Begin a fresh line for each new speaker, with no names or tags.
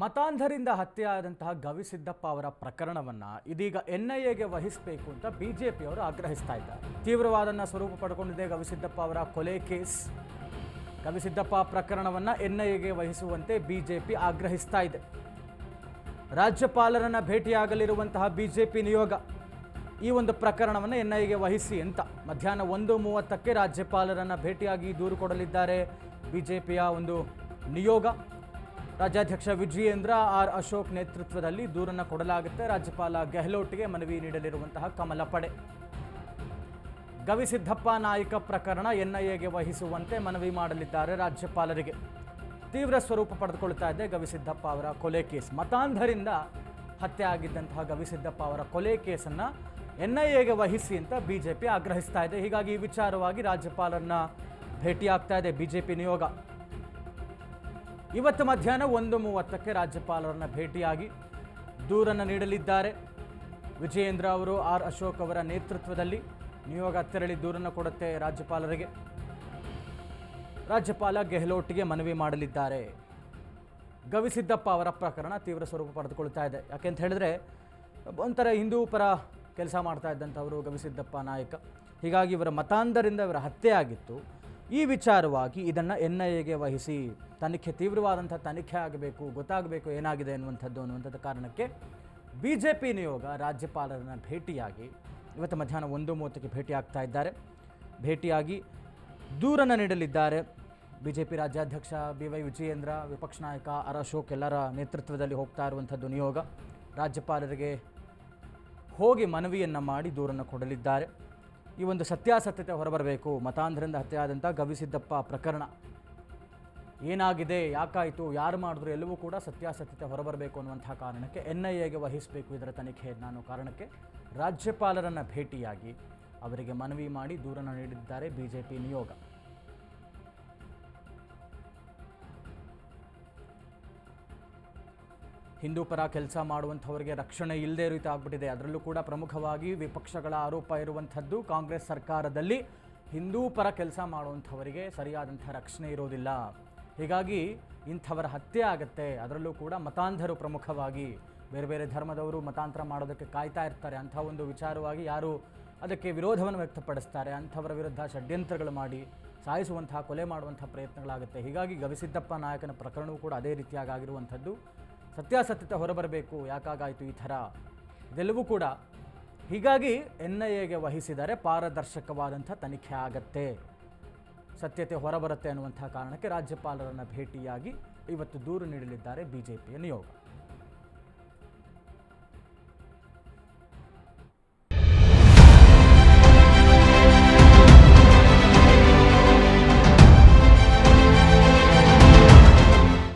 ಮತಾಂಧರಿಂದ ಹತ್ಯೆಯಾದಂತಹ ಗವಿಸಿದ್ದಪ್ಪ ಅವರ ಪ್ರಕರಣವನ್ನ ಇದೀಗ ಎನ್ಐಎಗೆ ವಹಿಸಬೇಕು ಅಂತ ಬಿಜೆಪಿಯವರು ಆಗ್ರಹಿಸ್ತಾ ಇದ್ದಾರೆ. ತೀವ್ರವಾದನ್ನು ಸ್ವರೂಪ ಪಡ್ಕೊಂಡಿದೆ ಗವಿಸಿದ್ದಪ್ಪ ಅವರ ಕೊಲೆ ಕೇಸ್. ಗವಿಸಿದ್ದಪ್ಪ ಪ್ರಕರಣವನ್ನ ಎನ್ಐಎಗೆ ವಹಿಸುವಂತೆ ಬಿಜೆಪಿ ಆಗ್ರಹಿಸ್ತಾ ಇದೆ. ರಾಜ್ಯಪಾಲರನ್ನ ಭೇಟಿಯಾಗಲಿರುವಂತಹ ಬಿಜೆಪಿ ನಿಯೋಗ ಈ ಒಂದು ಪ್ರಕರಣವನ್ನು ಎನ್ಐಎಗೆ ವಹಿಸಿ ಅಂತ ಮಧ್ಯಾಹ್ನ ಒಂದು ಮೂವತ್ತಕ್ಕೆ ರಾಜ್ಯಪಾಲರನ್ನ ಭೇಟಿಯಾಗಿ ದೂರು ಕೊಡಲಿದ್ದಾರೆ ಬಿಜೆಪಿಯ ಒಂದು ನಿಯೋಗ. ರಾಜ್ಯಾಧ್ಯಕ್ಷ ವಿಜಯೇಂದ್ರ ಆರ್ ಅಶೋಕ್ ನೇತೃತ್ವದಲ್ಲಿ ದೂರನ್ನು ಕೊಡಲಾಗುತ್ತೆ. ರಾಜ್ಯಪಾಲ ಗೆಹ್ಲೋಟ್ಗೆ ಮನವಿ ನೀಡಲಿರುವಂತಹ ಕಮಲ ಪಡೆ. ಗವಿಸಿದ್ದಪ್ಪ ನಾಯಕ ಪ್ರಕರಣ ಎನ್ಐಎಗೆ ವಹಿಸುವಂತೆ ಮನವಿ ಮಾಡಲಿದ್ದಾರೆ ರಾಜ್ಯಪಾಲರಿಗೆ. ತೀವ್ರ ಸ್ವರೂಪ ಪಡೆದುಕೊಳ್ತಾ ಇದೆ ಗವಿಸಿದ್ದಪ್ಪ ಅವರ ಕೊಲೆ ಕೇಸ್. ಮತಾಂಧರಿಂದ ಹತ್ಯೆ ಆಗಿದ್ದಂತಹ ಗವಿಸಿದ್ದಪ್ಪ ಅವರ ಕೊಲೆ ಕೇಸನ್ನು ಎನ್ಐಎಗೆ ವಹಿಸಿ ಅಂತ ಬಿಜೆಪಿ ಆಗ್ರಹಿಸ್ತಾ ಇದೆ. ಹೀಗಾಗಿ ಈ ವಿಚಾರವಾಗಿ ರಾಜ್ಯಪಾಲರನ್ನ ಭೇಟಿಯಾಗ್ತಾ ಇದೆ ಬಿಜೆಪಿ ನಿಯೋಗ. ಇವತ್ತು ಮಧ್ಯಾಹ್ನ ಒಂದು ಮೂವತ್ತಕ್ಕೆ ರಾಜ್ಯಪಾಲರನ್ನು ಭೇಟಿಯಾಗಿ ದೂರನ್ನು ನೀಡಲಿದ್ದಾರೆ. ವಿಜಯೇಂದ್ರ ಅವರು ಆರ್ ಅಶೋಕ್ ಅವರ ನೇತೃತ್ವದಲ್ಲಿ ನಿಯೋಗ ತೆರಳಿ ದೂರನ್ನು ಕೊಡುತ್ತೆ ರಾಜ್ಯಪಾಲರಿಗೆ. ರಾಜ್ಯಪಾಲ ಗೆಹ್ಲೋಟ್ಗೆ ಮನವಿ ಮಾಡಲಿದ್ದಾರೆ. ಗವಿಸಿದ್ದಪ್ಪ ಅವರ ಪ್ರಕರಣ ತೀವ್ರ ಸ್ವರೂಪ ಪಡೆದುಕೊಳ್ತಾ ಇದೆ. ಯಾಕೆಂತ ಹೇಳಿದ್ರೆ, ಒಂಥರ ಹಿಂದೂ ಪರ ಕೆಲಸ ಮಾಡ್ತಾ ಇದ್ದಂಥವರು ಗವಿಸಿದ್ದಪ್ಪ ನಾಯಕ. ಹೀಗಾಗಿ ಇವರ ಮತಾಂಧರಿಂದ ಇವರ ಹತ್ಯೆ ಆಗಿತ್ತು. ಈ ವಿಚಾರವಾಗಿ ಇದನ್ನು ಎನ್ ಐ ಎಗೆ ವಹಿಸಿ ತನಿಖೆ ತೀವ್ರವಾದಂಥ ತನಿಖೆ ಆಗಬೇಕು, ಗೊತ್ತಾಗಬೇಕು ಏನಾಗಿದೆ ಅನ್ನುವಂಥದ್ದು ಅನ್ನುವಂಥದ್ದು ಕಾರಣಕ್ಕೆ ಬಿ ಜೆ ಪಿ ನಿಯೋಗ ರಾಜ್ಯಪಾಲರನ್ನು ಭೇಟಿಯಾಗಿ ಇವತ್ತು ಮಧ್ಯಾಹ್ನ ಒಂದು ಮೂವತ್ತಕ್ಕೆ ಭೇಟಿ ಆಗ್ತಾ ಇದ್ದಾರೆ. ಭೇಟಿಯಾಗಿ ದೂರನ್ನು ನೀಡಲಿದ್ದಾರೆ. ಬಿ ಜೆ ಪಿ ರಾಜ್ಯಾಧ್ಯಕ್ಷ ಬಿ ವೈ ವಿಜಯೇಂದ್ರ, ವಿಪಕ್ಷ ನಾಯಕ ಆರ್ ಅಶೋಕ್ ಎಲ್ಲರ ನೇತೃತ್ವದಲ್ಲಿ ಹೋಗ್ತಾ ಇರುವಂಥದ್ದು ನಿಯೋಗ. ರಾಜ್ಯಪಾಲರಿಗೆ ಹೋಗಿ ಮನವಿಯನ್ನು ಮಾಡಿ ದೂರನ್ನು ಕೊಡಲಿದ್ದಾರೆ. ಈ ಒಂದು ಸತ್ಯಾಸತ್ಯತೆ ಹೊರಬರಬೇಕು. ಮತಾಂಧರಿಂದ ಹತ್ಯೆಯಾದಂಥ ಗವಿಸಿದ್ದಪ್ಪ ಪ್ರಕರಣ. ಏನಾಗಿದೆ, ಯಾಕಾಯಿತು, ಯಾರು ಮಾಡಿದ್ರು, ಎಲ್ಲವೂ ಕೂಡ ಸತ್ಯಾಸತ್ಯತೆ ಹೊರಬರಬೇಕು ಅನ್ನುವಂಥ ಕಾರಣಕ್ಕೆ ಎನ್ ಐ ಎಗೆ ವಹಿಸಬೇಕು ಇದರ ತನಿಖೆ ನಾನು ಕಾರಣಕ್ಕೆ ರಾಜ್ಯಪಾಲರನ್ನು ಭೇಟಿಯಾಗಿ ಅವರಿಗೆ ಮನವಿ ಮಾಡಿ ದೂರನ್ನು ನೀಡಿದ್ದಾರೆ ಬಿ ನಿಯೋಗ. ಹಿಂದೂ ಪರ ಕೆಲಸ ಮಾಡುವಂಥವರಿಗೆ ರಕ್ಷಣೆ ಇಲ್ಲದೇ ರೀತಿ ಆಗ್ಬಿಟ್ಟಿದೆ. ಅದರಲ್ಲೂ ಕೂಡ ಪ್ರಮುಖವಾಗಿ ವಿಪಕ್ಷಗಳ ಆರೋಪ ಇರುವಂಥದ್ದು ಕಾಂಗ್ರೆಸ್ ಸರ್ಕಾರದಲ್ಲಿ ಹಿಂದೂ ಪರ ಕೆಲಸ ಮಾಡುವಂಥವರಿಗೆ ಸರಿಯಾದಂಥ ರಕ್ಷಣೆ ಇರೋದಿಲ್ಲ. ಹೀಗಾಗಿ ಇಂಥವರ ಹತ್ಯೆ ಆಗುತ್ತೆ. ಅದರಲ್ಲೂ ಕೂಡ ಮತಾಂಧರು ಪ್ರಮುಖವಾಗಿ ಬೇರೆ ಬೇರೆ ಧರ್ಮದವರು ಮತಾಂತರ ಮಾಡೋದಕ್ಕೆ ಕಾಯ್ತಾ ಇರ್ತಾರೆ. ಅಂಥ ಒಂದು ವಿಚಾರವಾಗಿ ಯಾರು ಅದಕ್ಕೆ ವಿರೋಧವನ್ನು ವ್ಯಕ್ತಪಡಿಸ್ತಾರೆ. ಅಂಥವರ ವಿರುದ್ಧ ಷಡ್ಯಂತ್ರಗಳು ಮಾಡಿ ಸಾಯಿಸುವಂತಹ ಕೊಲೆ ಮಾಡುವಂಥ ಪ್ರಯತ್ನಗಳಾಗುತ್ತೆ. ಹೀಗಾಗಿ ಗವಿಸಿದ್ದಪ್ಪ ನಾಯಕನ ಪ್ರಕರಣವೂ ಕೂಡ ಅದೇ ರೀತಿಯಾಗಿ ಆಗಿರುವಂಥದ್ದು. ಸತ್ಯಾಸತ್ಯತೆ ಹೊರಬರಬೇಕು, ಯಾಕಾಗಾಯಿತು ಈ ಥರ? ಇದೆಲ್ಲವೂ ಕೂಡ ಹೀಗಾಗಿ ಎನ್ ಐ ಎಗೆ ವಹಿಸಿದರೆ ಪಾರದರ್ಶಕವಾದಂಥ ತನಿಖೆ ಆಗತ್ತೆ. ಸತ್ಯತೆ ಹೊರಬರುತ್ತೆ ಅನ್ನುವಂಥ ಕಾರಣಕ್ಕೆ ರಾಜ್ಯಪಾಲರನ್ನು ಭೇಟಿಯಾಗಿ ಇವತ್ತು ದೂರು ನೀಡಲಿದ್ದಾರೆ ಬಿ ನಿಯೋಗ.